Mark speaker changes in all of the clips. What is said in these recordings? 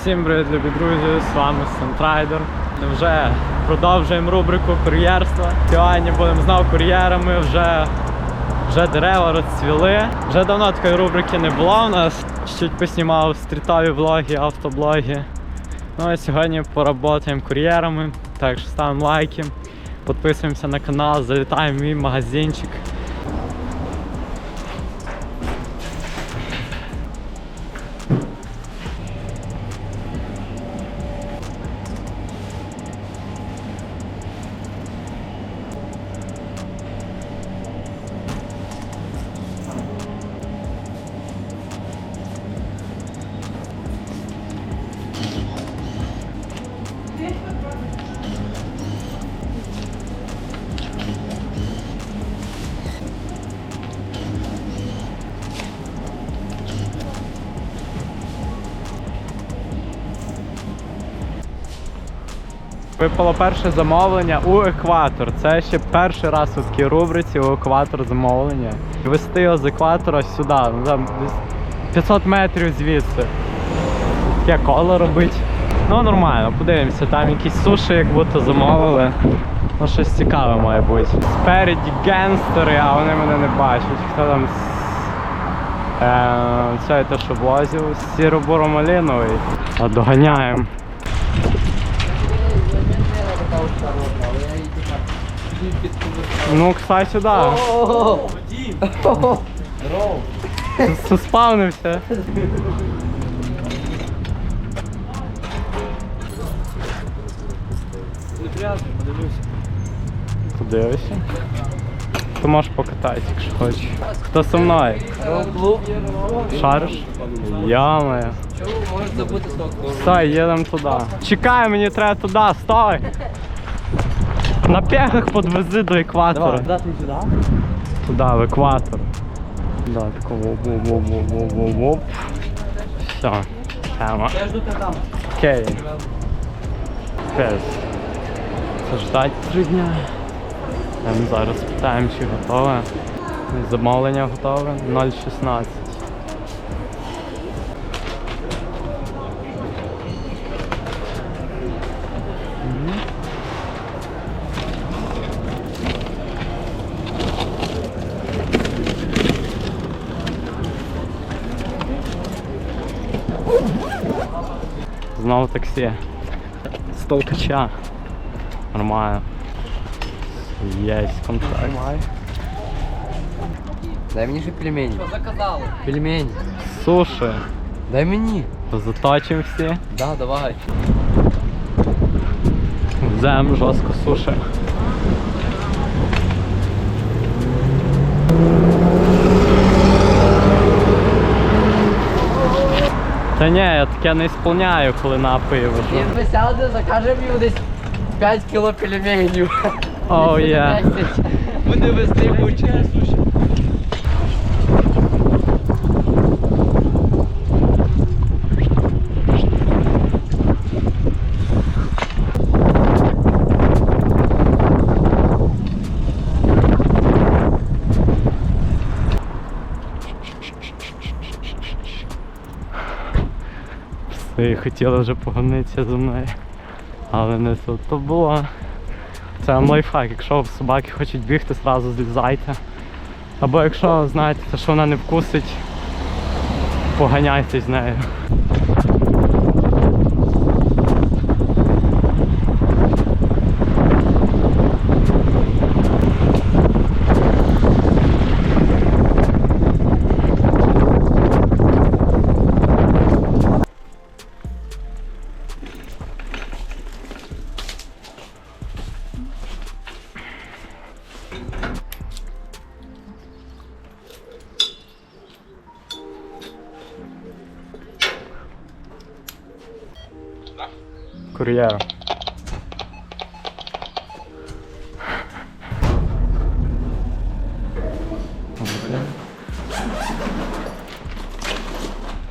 Speaker 1: Всім привіт, любі друзі! З вами Сантрайдер. Вже продовжуємо рубрику кур'єрства. Сьогодні будемо знову кур'єрами. Вже, вже дерева розцвіли. Вже давно такої рубрики не було у нас. Чуть поснімав стрітові влоги, автоблоги. Ну а сьогодні поработаємо кур'єрами. Так що ставимо лайки, підписуємося на канал, залітаємо в мій магазинчик. Випало перше замовлення у екватор. Це ще перший раз у такій рубриці у екватор замовлення. Вести його з екватора сюди, ну там десь 500 метрів звідси. Таке коло робить. Ну нормально, подивимося, там якісь суші як будто замовили. Ну щось цікаве має бути. Спереді генстери, а вони мене не бачать. Хто там з- Е, те, що влазив, сіро-буро-малиновий. А доганяємо. Ну, кстати, сюда. Суспавнився. Подивишся. Ти можеш покатати, якщо хочеш. Хто со мною? Шариш? Яме.
Speaker 2: Можеш забути свого
Speaker 1: Стой, їдемо туди. Чекай, мені треба туди, стой! На пехах подвези до екватора.
Speaker 2: Куди ти сюди?
Speaker 1: Туди, в екватор. Да, тако воп воп воп воп воп воп воп Все. Тема.
Speaker 2: Я жду тебе там.
Speaker 1: Окей. Пес. Це ждать три дня. Ми зараз питаємо, чи готове. Замовлення готове. 0,16. Знову таксі. З толкача. Нормально. Єсть контракт.
Speaker 2: Дай мені ще пельмені. Що заказали? Пельмені.
Speaker 1: Суші.
Speaker 2: Дай мені.
Speaker 1: Заточимо всі.
Speaker 2: Да, давай.
Speaker 1: Взяємо жорстко суші. Та ні, я таке не сповняю, коли напою
Speaker 2: Він
Speaker 1: вожу.
Speaker 2: присяде, закаже мені десь 5 кіло пельменів.
Speaker 1: Оу я.
Speaker 2: Буде вести мучити.
Speaker 1: Всі хотіли вже погонитися за мною. Але не тут то було. Це вам лайфхак, якщо собаки хочуть бігти, зразу злізайте. Або якщо знаєте, що вона не вкусить, поганяйтесь з нею. Кур'єр.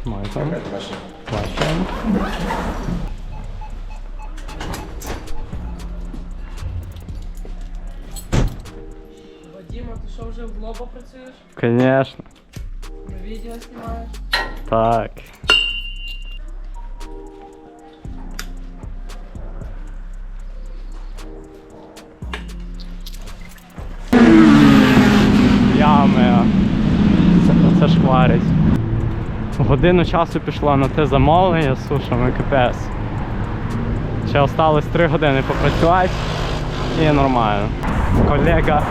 Speaker 1: Майка. Бачимо.
Speaker 3: Вадима, ти що вже в лоба працюєш?
Speaker 1: Конечно.
Speaker 3: На відео знімаєш?
Speaker 1: Так. ями. Це, це шкварить. Годину часу пішла на те замовлення з сушами КПС. Ще осталось 3 години попрацювати і нормально. Колега.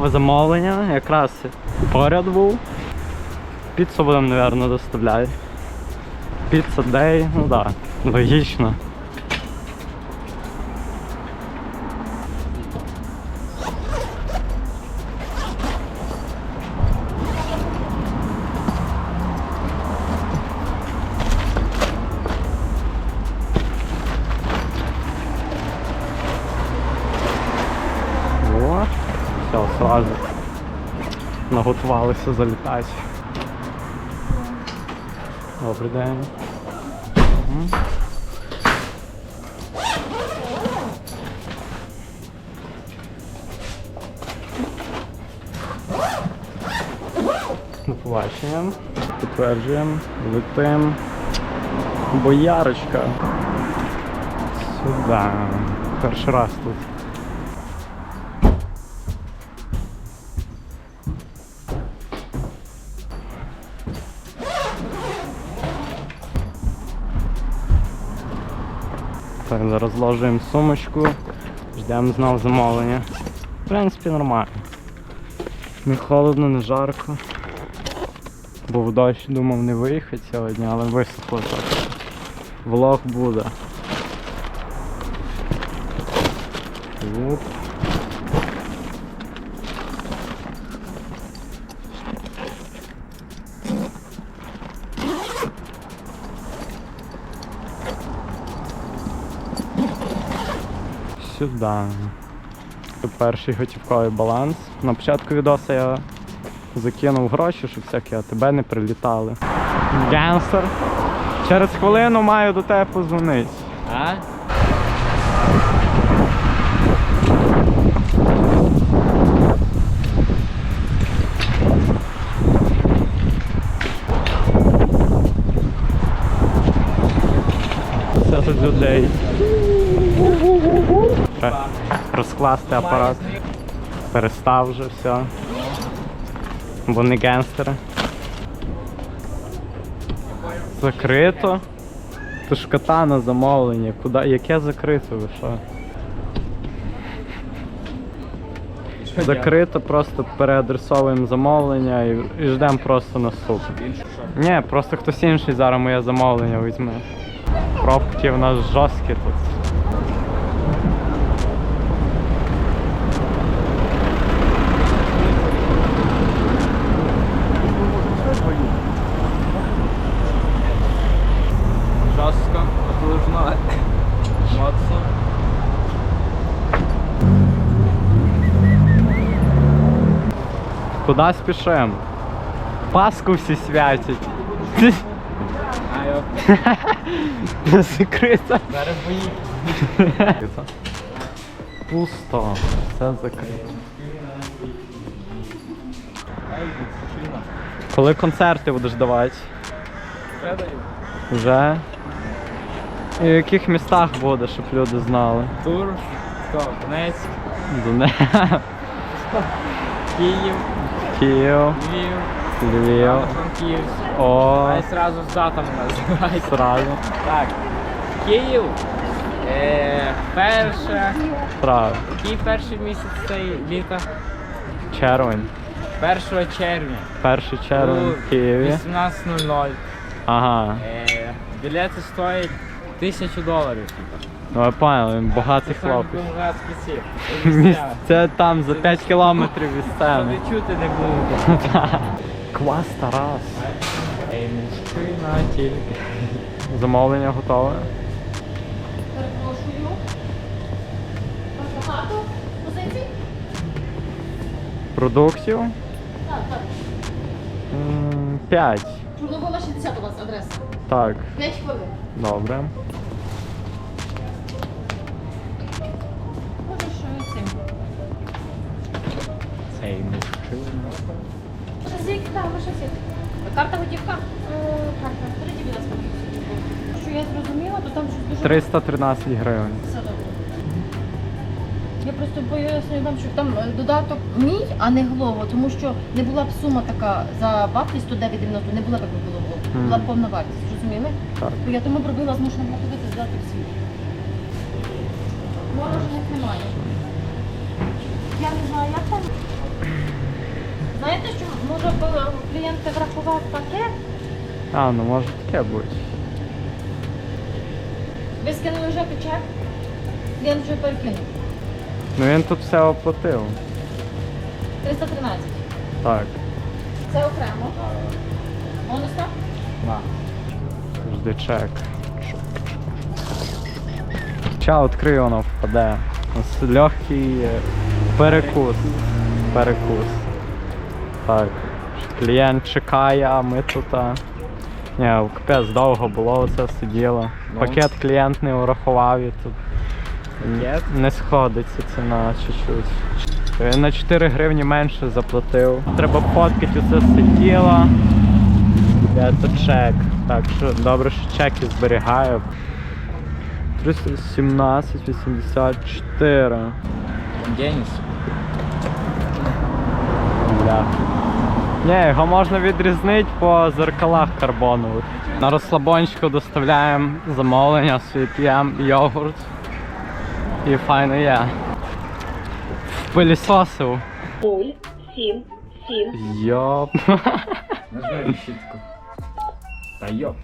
Speaker 1: Нове замовлення, якраз поряд був. Піцу будемо, мабуть, доставляти. Піца Дей, ну так, да, логічно. Наготувалися залітати. Добрий день. До побачення. Підтверджуємо. Летим. Боярочка. Сюди. Перший раз тут. Так, зараз зложуємо сумочку, ждемо знов замовлення. В принципі, нормально. Не холодно, не жарко. Був дощ, думав не виїхати сьогодні, але висохло так. Влог буде. Оп. Сюди. Це перший готівковий баланс. На початку відоса я закинув гроші, щоб всякі АТБ не прилітали. Генстер. Через хвилину маю до тебе позвонити.
Speaker 2: А?
Speaker 1: Все тут людей. Ре- Розкласти апарат. Перестав вже все. Бо не генстери. Закрито. Ти ж кота на замовлення. Куди? Яке закрито ви що? Закрито, просто переадресовуємо замовлення і, і ждемо просто наступне. Ні, просто хтось інший зараз моє замовлення візьме. Пробки в нас жорсткі тут. Куди спішимо? Паску всі святять.
Speaker 2: Айо.
Speaker 1: Закрито.
Speaker 2: Зараз бої.
Speaker 1: Пусто. Все закрито. Коли концерти будеш давати? Вже? І в яких містах буде, щоб люди знали?
Speaker 2: Тур, хто? Донецьк, Київ,
Speaker 1: Київ,
Speaker 2: Львів,
Speaker 1: Львів.
Speaker 2: Франківськ.
Speaker 1: О,
Speaker 2: Хай зразу з датами називається.
Speaker 1: сразу.
Speaker 2: Так. Київ. Е, перше.
Speaker 1: Сразу.
Speaker 2: Який перший місяць цей літа?
Speaker 1: Червень.
Speaker 2: 1 червня.
Speaker 1: Перший червень
Speaker 2: У
Speaker 1: в Києві.
Speaker 2: 18.00.
Speaker 1: Ага.
Speaker 2: Е, білети стоять тисячу доларів. типу.
Speaker 1: Ну я понял, він багатий
Speaker 2: Це
Speaker 1: хлопець. Це там за 5 кілометрів від сцени.
Speaker 2: і чути не було.
Speaker 1: Клас Тарас.
Speaker 2: Ей, мішки на тільки.
Speaker 1: Замовлення готове.
Speaker 3: Перепрошую. Багато позицій?
Speaker 1: Продуктів
Speaker 3: Так, так.
Speaker 1: 5.
Speaker 3: Чорногова 60 у вас адреса.
Speaker 1: Так,
Speaker 3: 5 хвилин.
Speaker 1: добре.
Speaker 3: Так, ваша сітка. Карта готівка? Карта. Перейдіть, будь ласка. Що я зрозуміла, то там щось дуже
Speaker 1: 313 гривень.
Speaker 3: все добре. Я просто пояснюю вам, що там е, додаток мій, а не Глово, тому що не була б сума така за вартість 109,90, не була б якби було Глово. Була б повна вартість, розуміли?
Speaker 1: Так.
Speaker 3: То я тому б робила змушена була ходити здати в світ. Морожених немає. Я не знаю, як там. Знаєте, що може б клієнт врахував пакет?
Speaker 1: А, ну може таке бути.
Speaker 3: Ви скинули вже печать? Клієнт вже перекинув.
Speaker 1: Ну він тут все оплатив.
Speaker 3: 313.
Speaker 1: Так.
Speaker 3: Це окремо. Бонуска?
Speaker 1: Жди чек. Ча відкрию, воно впаде. Ось легкий е, перекус. Перекус. Так. Клієнт чекає, а ми тут. А... Ні, капець довго було це все діло. Пакет клієнт не урахував і тут
Speaker 2: Пакет?
Speaker 1: не сходиться ціна чуть-чуть. Він на 4 гривні менше заплатив. Треба фоткати усе все діло. Я тут чек. Так, що добре, що чеки зберігаю. 317,84.
Speaker 2: Денис.
Speaker 1: Бля. Ні, його можна відрізнити по зеркалах карбонових. На розслабончику доставляємо замовлення, свій п'ємо йогурт. І файно є. Пилісосив.
Speaker 4: нуль, сім, сім.
Speaker 1: Йоп.
Speaker 2: Нажми решітку. Та йоп.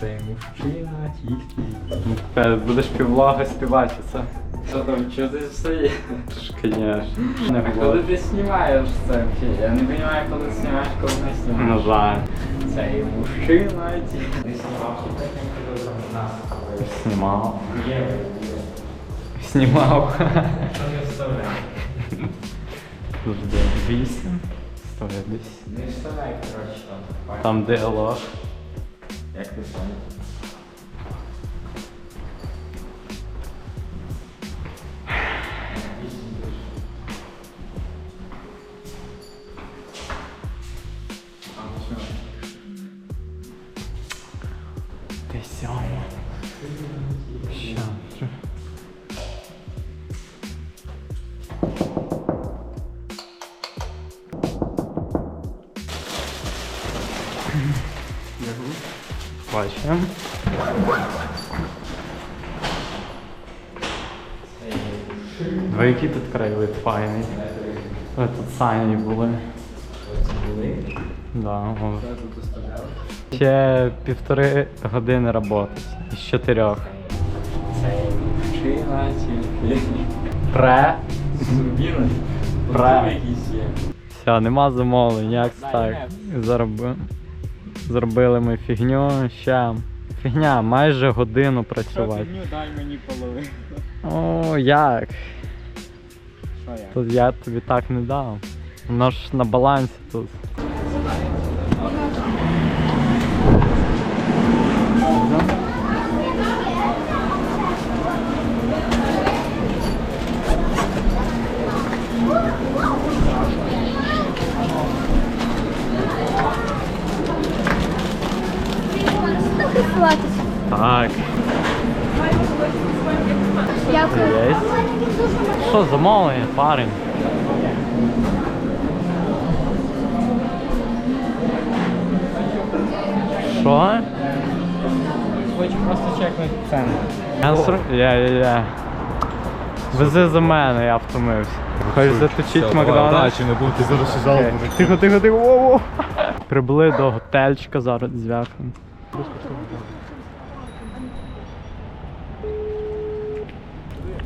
Speaker 2: Цей мужчина тільки.
Speaker 1: Будеш півлога співати це.
Speaker 2: Що там, що ти все
Speaker 1: Звісно. Не
Speaker 2: Коли ти знімаєш це взагалі? Я не розумію, коли знімаєш, коли не
Speaker 1: На
Speaker 2: знімаєш.
Speaker 1: жаль.
Speaker 2: Цей мужчина тільки. Ти знімав.
Speaker 1: Знімав.
Speaker 2: Є.
Speaker 1: Знімав.
Speaker 2: Що не вставляй?
Speaker 1: Завжди. Вісім. Сто десь.
Speaker 2: Не вставляй, коротше, там.
Speaker 1: Там діалог.
Speaker 2: Як ти сам?
Speaker 1: Бачимо. Ви який тут краєвид файний. Ви тут самі були. Да, о. Ще півтори години роботи. Із чотирьох.
Speaker 2: Мужчина тільки.
Speaker 1: Пре. Бра. Все, нема замовлень, як це так. Зароби... Зробили ми фігню, ще. Фігня, майже годину працювати.
Speaker 2: Фігню дай мені половину.
Speaker 1: О, як?
Speaker 2: Що я?
Speaker 1: Тут я тобі так не дав. Воно ж на балансі тут. Так,
Speaker 4: Дякую.
Speaker 1: є. Що замовлення, парень? Що?
Speaker 2: Хочу просто чекнути ціну.
Speaker 1: Answer? Я, я, я. Вези за мене, я втомився. Хоч заточить Макдональдс.
Speaker 5: не будете зараз ще
Speaker 1: Окей. Тихо, тихо, тихо, воу, Прибули до готельчика, зараз зв'якнемо.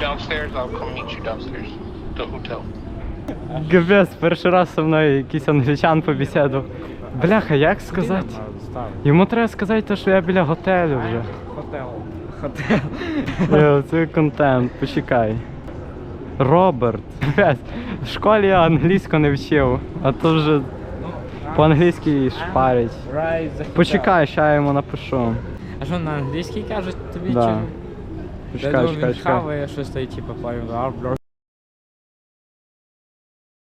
Speaker 6: downstairs, I'll come meet you downstairs. The hotel.
Speaker 1: Гбес, перший раз со мною якийсь англічан побесідував. Бляха, як сказати? Йому треба сказати, те, що я біля готелю вже.
Speaker 2: Хотел. Хотел.
Speaker 1: Йо, Це контент, почекай. Роберт. Гбес, в школі я англійську не вчив, а то вже по-англійськи шпарить. Почекай, ще я йому напишу.
Speaker 2: А що на англійській кажуть тобі
Speaker 1: Да.
Speaker 2: чи?
Speaker 1: Почекай, чекай,
Speaker 2: він
Speaker 1: чекай.
Speaker 2: хаває щось та й типу паю.